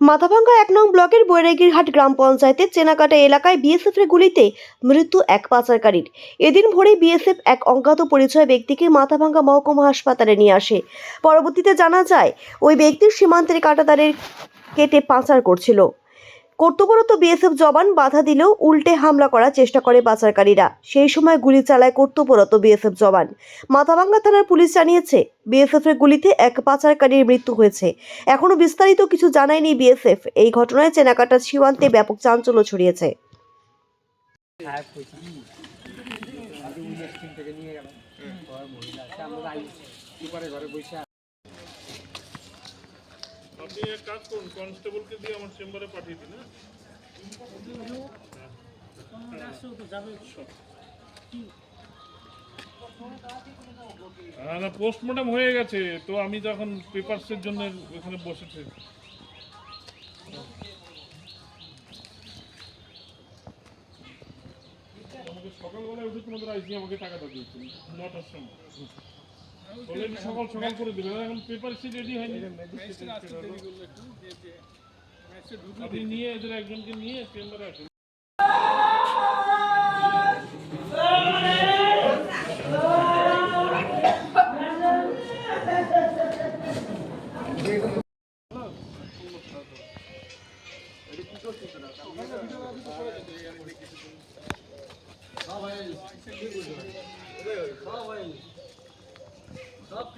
মাথাভাঙ্গা এক নং ব্লকের বৈরাগীরহাট গ্রাম পঞ্চায়েতের চেনাকাটা এলাকায় বিএসএফের গুলিতে মৃত্যু এক পাচারকারীর। এদিন ভোরে বিএসএফ এক অজ্ঞাত পরিচয় ব্যক্তিকে মাথাভাঙ্গা মহকুমা হাসপাতালে নিয়ে আসে। পরবর্তীতে জানা যায়, ওই ব্যক্তির সীমান্তের কাটাতারের কেটে পাচার করছিল। কর্তব্যরত বিএসএফ জবান বাধা দিলেও উল্টে হামলা করার চেষ্টা করে পাচারকারীরা সেই সময় গুলি চালায় কর্তব্যরত বিএসএফ জবান মাথাভাঙ্গা থানার পুলিশ জানিয়েছে বিএসএফ এর গুলিতে এক পাচারকারীর মৃত্যু হয়েছে। এখনও বিস্তারিত কিছু জানায়নি বিএসএফ। এই ঘটনায় চেনাকাটা সীমান্তে ব্যাপক চাঞ্চল্য ছড়িয়েছে। আপনি এক কাজ করুন কনস্টেবলকে দিয়ে আমার চেম্বারে পাঠিয়ে দিন হ্যাঁ? না পোস্টমর্টম হয়ে গেছে, তো আমি তখন পেপারসের জন্য এখানে বসেছি। সকালবেলায় উঠে তোমাদের আইসি, আমাকে টাকাটা দিয়েছিল নটার সময়। অলরেডি সকাল সকাল করে দিবে এখন পেপার সিট রেডি হয়নি। আপনি নিয়ে এদের একজনকে নিয়ে চেম্বারে আসুন। Ne yaptın?